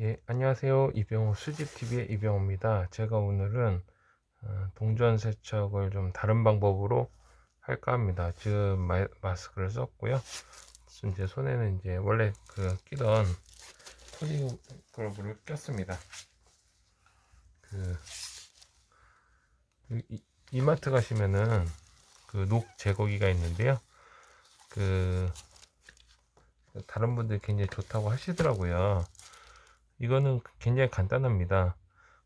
예, 안녕하세요. 이병호 수집TV의 이병호입니다. 제가 오늘은 어, 동전 세척을 좀 다른 방법으로 할까 합니다. 지금 마, 마스크를 썼고요. 이제 손에는 이제 원래 그 끼던 폴리그러브를 꼈습니다. 그 이, 이마트 가시면은 그 녹 제거기가 있는데요. 그 다른 분들이 굉장히 좋다고 하시더라고요. 이거는 굉장히 간단합니다.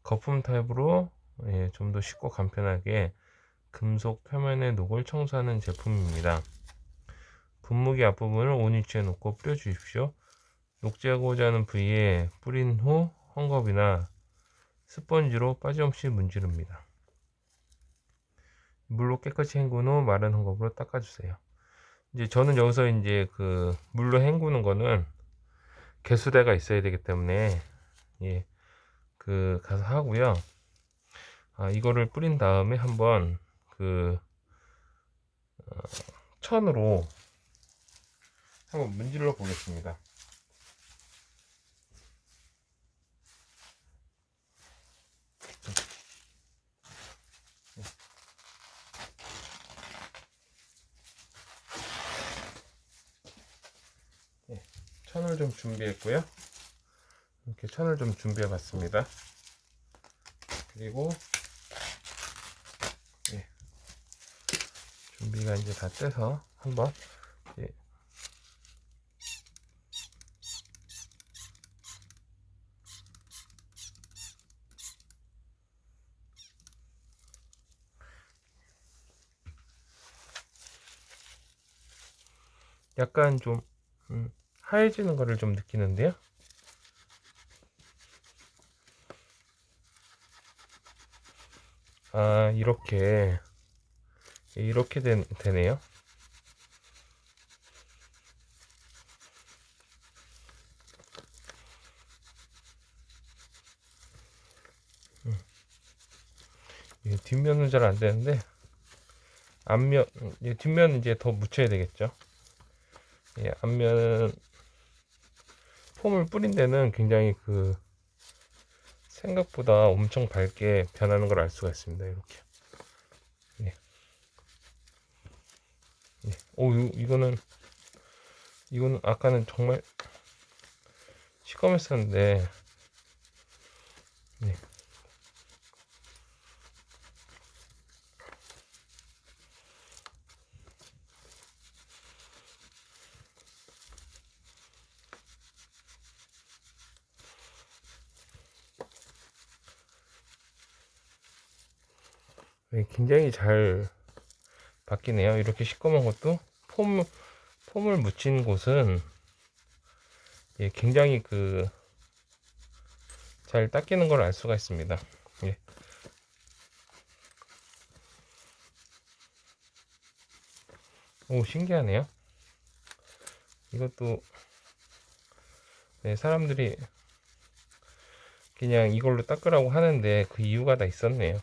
거품 타입으로 예, 좀 더 쉽고 간편하게 금속 표면의 녹을 청소하는 제품입니다. 분무기 앞부분을 5인치에 놓고 뿌려주십시오. 녹제하고자 하는 부위에 뿌린 후 헝겊이나 스펀지로 빠짐없이 문지릅니다. 물로 깨끗이 헹군 후 마른 헝겊으로 닦아주세요. 이제 저는 여기서 이제 그 물로 헹구는 거는 개수대가 있어야 되기 때문에 예, 그 가서 하고요. 아, 이거를 뿌린 다음에 한번 그 어, 천으로 한번 문질러 보겠습니다. 천을 좀 준비했고요. 이렇게 천을 좀 준비해 봤습니다. 그리고 예, 준비가 이제 다 돼서 한번 예, 약간 좀 음, 하얘지는 거를 좀 느끼는데요. 아, 이렇게, 이렇게 된, 되네요. 음. 뒷면은 잘 안 되는데, 앞면, 뒷면 이제 더 묻혀야 되겠죠. 예, 앞면 폼을 뿌린 데는 굉장히 그 생각보다 엄청 밝게 변하는 걸 알 수가 있습니다. 이렇게. 예. 예. 오, 이거는 이거는 아까는 정말 시꺼맸었는데 예. 네, 굉장히 잘 바뀌네요. 이렇게 시꺼먼 것도 폼, 폼을 묻힌 곳은 예, 굉장히 그 잘 닦이는 걸 알 수가 있습니다. 예. 오 신기하네요. 이것도 네, 사람들이 그냥 이걸로 닦으라고 하는데 그 이유가 다 있었네요.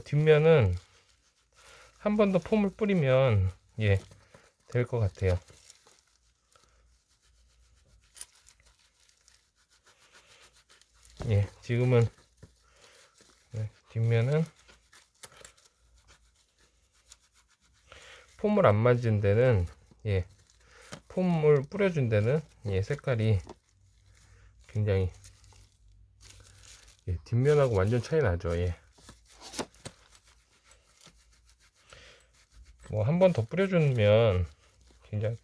뒷면은 한 번 더 폼을 뿌리면 예, 될 것 같아요. 예, 지금은 네, 뒷면은 폼을 안 맞은 데는 예, 폼을 뿌려준 데는 예, 색깔이 굉장히 예, 뒷면하고 완전 차이 나죠. 예. 뭐 한 번 더 뿌려주면 굉장히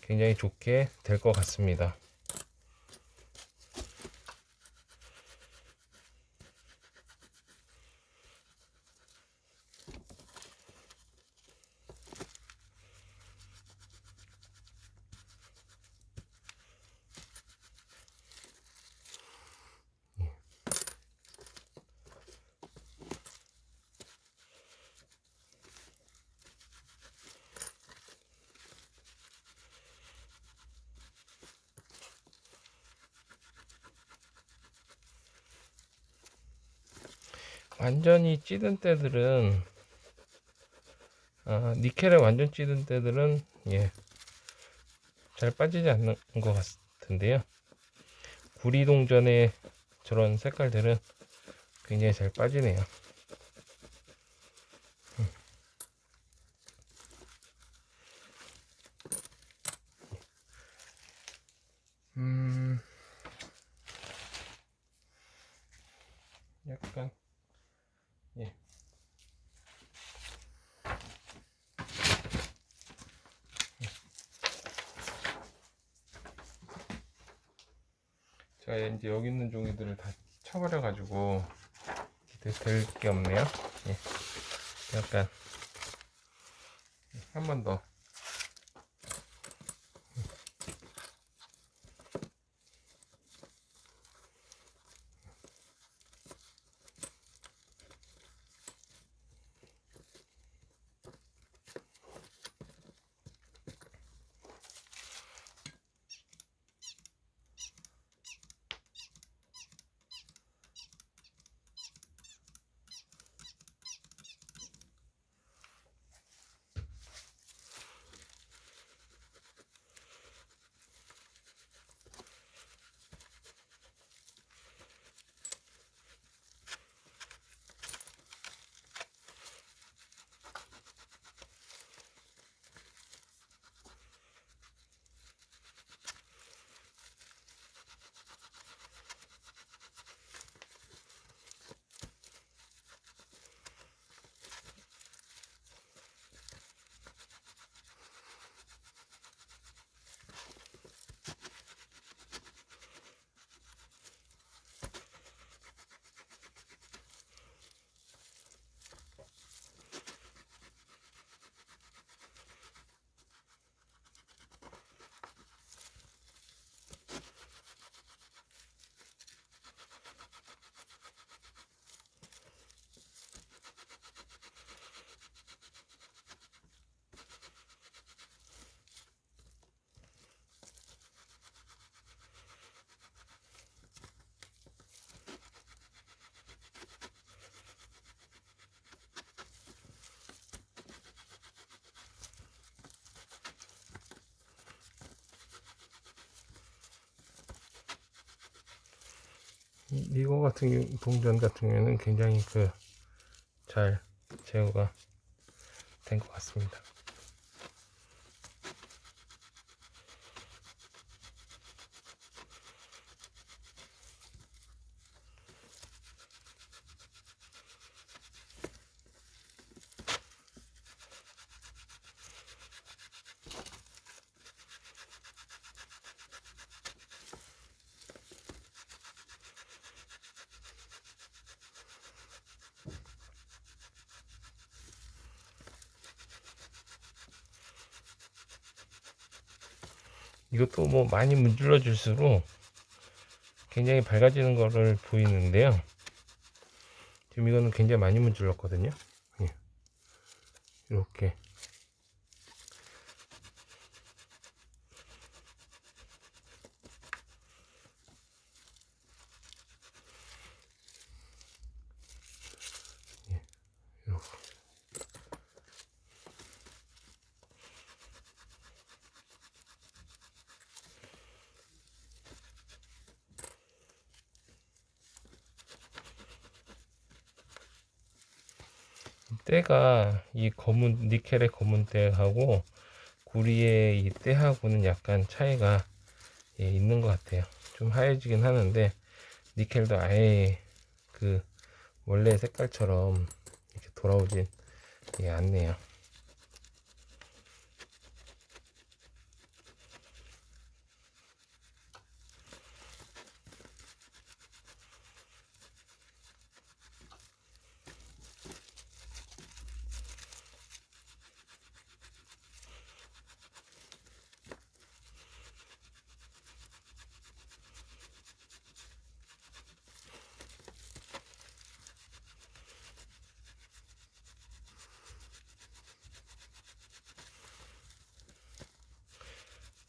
굉장히 좋게 될 것 같습니다. 완전히 찌든 때들은 아, 니켈에 완전 찌든 때들은 예, 잘 빠지지 않는 것 같은데요. 구리 동전의 저런 색깔들은 굉장히 잘 빠지네요. 음, 약간 예. 제가 이제 여기 있는 종이들을 다 쳐버려 가지고 될 게 없네요. 예. 약간 한 번 더. 이- 이거 같은 동전 같은 경우에는 굉장히 그 잘 제어가 된 것 같습니다. 이것도 뭐 많이 문질러 줄수록 굉장히 밝아지는 거를 보이는데요. 지금 이거는 굉장히 많이 문질렀거든요. 예. 이렇게 때가 이 검은 니켈의 검은 때하고 구리의 이 때하고는 약간 차이가 예, 있는 것 같아요. 좀 하얘지긴 하는데 니켈도 아예 그 원래 색깔처럼 이렇게 돌아오진 예, 않네요.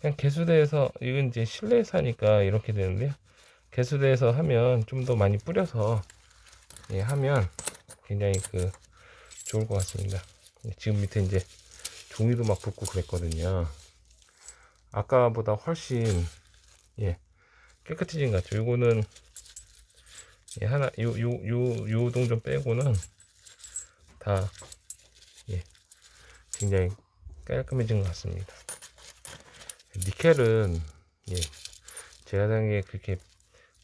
그냥 개수대에서 이건 이제 실내에서 하니까 이렇게 되는데요. 개수대에서 하면 좀 더 많이 뿌려서 예, 하면 굉장히 그 좋을 것 같습니다. 예, 지금 밑에 이제 종이도 막 붙고 그랬거든요. 아까보다 훨씬 예 깨끗해진 것 같죠. 요거는 예, 하나 요 요요 동좀 빼고는 다 예, 굉장히 깔끔해진 것 같습니다. 니켈은 예, 제가 생각에 그렇게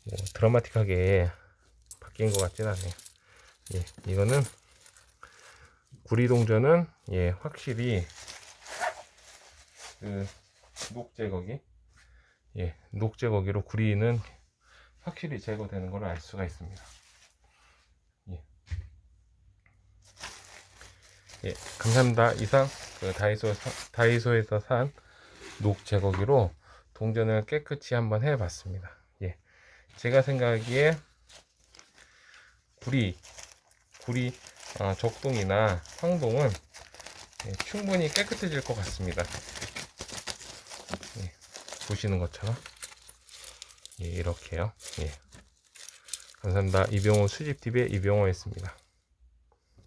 뭐 드라마틱하게 바뀐 것 같진 않아요. 예, 이거는 구리 동전은 예, 확실히 그 녹 제거기 예, 녹 제거기로 구리는 확실히 제거되는 걸 알 수가 있습니다. 예. 예, 감사합니다. 이상 그 다이소 다이소에서 산 녹 제거기로 동전을 깨끗이 한번 해봤습니다. 예, 제가 생각하기에 구리 구리 어, 적동이나 황동은 예, 충분히 깨끗해질 것 같습니다. 예, 보시는 것처럼 예, 이렇게요. 예. 감사합니다. 이병호 수집TV의 이병호였습니다.